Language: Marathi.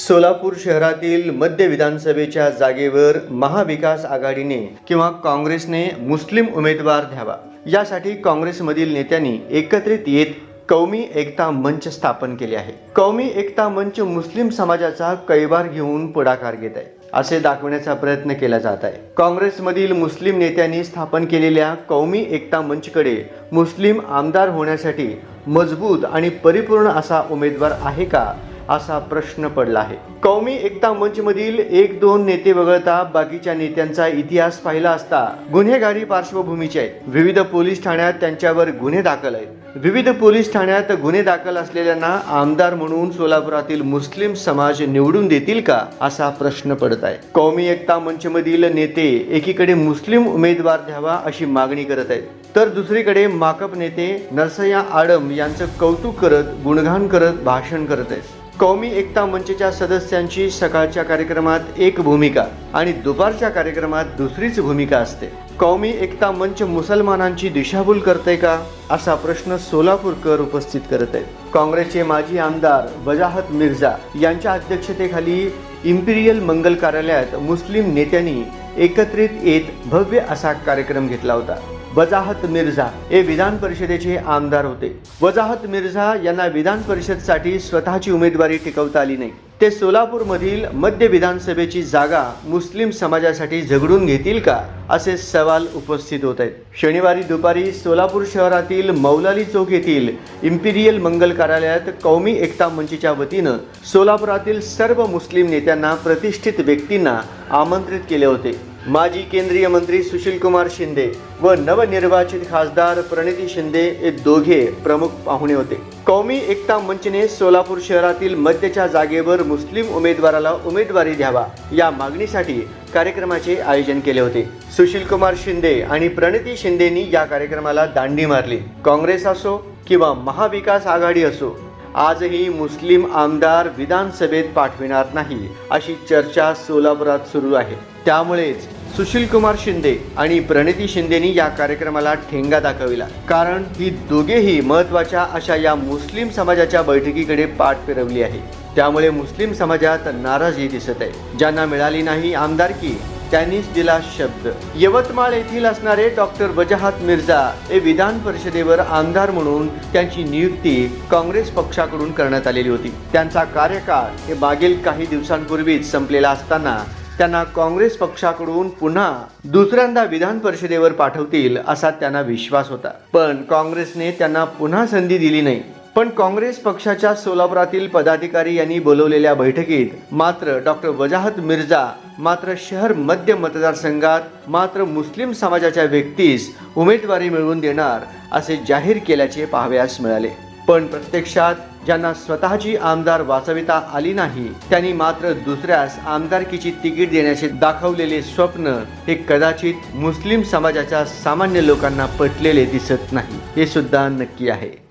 सोलापूर शहरातील मध्य विधानसभेच्या जागेवर महाविकास आघाडीने किंवा काँग्रेसने मुस्लिम उमेदवार द्यावा. यासाठी काँग्रेसमधील नेत्यांनी एकत्रित येत कौमी एकता मंच स्थापन केले आहे. कौमी एकता मंच मुस्लिम समाजाचा कैवार घेऊन पुढाकार घेत आहे. असे दाखवण्याचा प्रयत्न केला जात आहे. काँग्रेसमधील मुस्लिम नेत्यांनी स्थापन केलेल्या कौमी एकता मंचकडे मुस्लिम आमदार होण्यासाठी मजबूत आणि परिपूर्ण असा उमेदवार आहे का? असा प्रश्न पडला आहे. कौमी एकता मंचमधील एक दोन नेते वगळता बाकीच्या नेत्यांचा इतिहास पाहिला असता गुन्हेगारी पार्श्वभूमीचे आहेत. विविध पोलीस ठाण्यात त्यांच्यावर गुन्हे दाखल आहेत. विविध पोलीस ठाण्यात गुन्हे दाखल असलेल्यांना आमदार म्हणून सोलापुरातील मुस्लिम समाज निवडून देतील का असा प्रश्न पडत आहे. कौमी एकता मंचमधील नेते एकीकडे मुस्लिम उमेदवार द्यावा अशी मागणी करत आहेत. तर दुसरीकडे माकप नेते नरसय्या आडम यांचं कौतुक करत गुणगान करत भाषण करत आहेत. कौमी एकता मंचच्या सदस्यांची सकाळच्या कार्यक्रमात एक भूमिका आणि दुपारच्या कार्यक्रमात दुसरीच भूमिका असते. कौमी एकता मंच मुसलमानांची दिशाभूल करते का? असा प्रश्न सोलापूरकर उपस्थित करत आहेत. काँग्रेसचे माजी आमदार वजाहत मिर्झा यांच्या अध्यक्षतेखाली इम्पिरियल मंगल कार्यालयात मुस्लिम नेत्यांनी एकत्रित येत भव्य असा कार्यक्रम घेतला होता. वजाहत मिर्झा हे विधान परिषदेचे आमदार होते. वजाहत मिर्झा यांना विधान परिषदसाठी स्वतःची उमेदवारी टिकवता आली नाही. ते सोलापूरमधील मध्य विधानसभेची जागा मुस्लिम समाजासाठी झगडून घेतील का? असे सवाल उपस्थित होत आहेत. शनिवारी दुपारी सोलापूर शहरातील मौलाली चौक येथील इम्पिरियल मंगल कार्यालयात कौमी एकता मंचच्या वतीनं सोलापुरातील सर्व मुस्लिम नेत्यांना प्रतिष्ठित व्यक्तींना आमंत्रित केले होते. माजी केंद्रीय मंत्री सुशील कुमार शिंदे व नवनिर्वाचित खासदार प्रणिती शिंदे हे दोघे प्रमुख पाहुणे होते. कौमी एकता मंचने सोलापूर शहरातील मध्यच्या जागेवर मुस्लिम उमेदवाराला उमेदवारी द्यावा या मागणीसाठी कार्यक्रमाचे आयोजन केले होते. सुशील कुमार शिंदे आणि प्रणिती शिंदेनी या कार्यक्रमाला दांडी मारली. काँग्रेस असो किंवा महाविकास आघाडी असो आजही मुस्लिम आमदार विधानसभेत पाठविणार नाही अशी चर्चा सोलापुरात सुरू आहे. त्यामुळेच सुशील कुमार शिंदे आणि प्रणिती शिंदेनी या कार्यक्रमाला ठेंगा दाखविला. कारण ही दोघेही महत्त्वाच्या अशा या मुस्लिम समाजाच्या बैठकीकडे पाठ फिरवली आहे. त्यामुळे मुस्लिम समाजात नाराजी दिसत आहे. ज्यांना मिळाली नाही आमदारकी त्यांनीच दिला शब्द. यवतमाळ येथील असणारे डॉक्टर वजाहत मिर्झा हे विधान परिषदेवर आमदार म्हणून त्यांची नियुक्ती काँग्रेस पक्षाकडून करण्यात आलेली होती. त्यांचा कार्यकाळ हे मागील काही दिवसांपूर्वीच संपलेला असताना त्यांना काँग्रेस पक्षाकडून पुन्हा दुसऱ्यांदा विधान परिषदेवर पाठवतील असा त्यांना विश्वास होता. पण काँग्रेसने त्यांना पुन्हा संधी दिली नाही. पण काँग्रेस पक्षाच्या सोलापुरातील पदाधिकारी यांनी बोलवलेल्या बैठकीत मात्र डॉक्टर वजाहत मिर्झा मात्र शहर मध्य मतदारसंघात मात्र मुस्लिम समाजाच्या व्यक्तीस उमेदवारी मिळवून देणार असे जाहीर केल्याचे पाहावयास मिळाले. पण प्रत्यक्षात ज्यांना स्वतःची आमदार वाचविता आली नाही त्यांनी मात्र दुसऱ्यास आमदारकीची तिकीट देण्याचे दाखवलेले स्वप्न हे कदाचित मुस्लिम समाजाच्या सामान्य लोकांना पटलेले दिसत नाही हे सुद्धा नक्की आहे.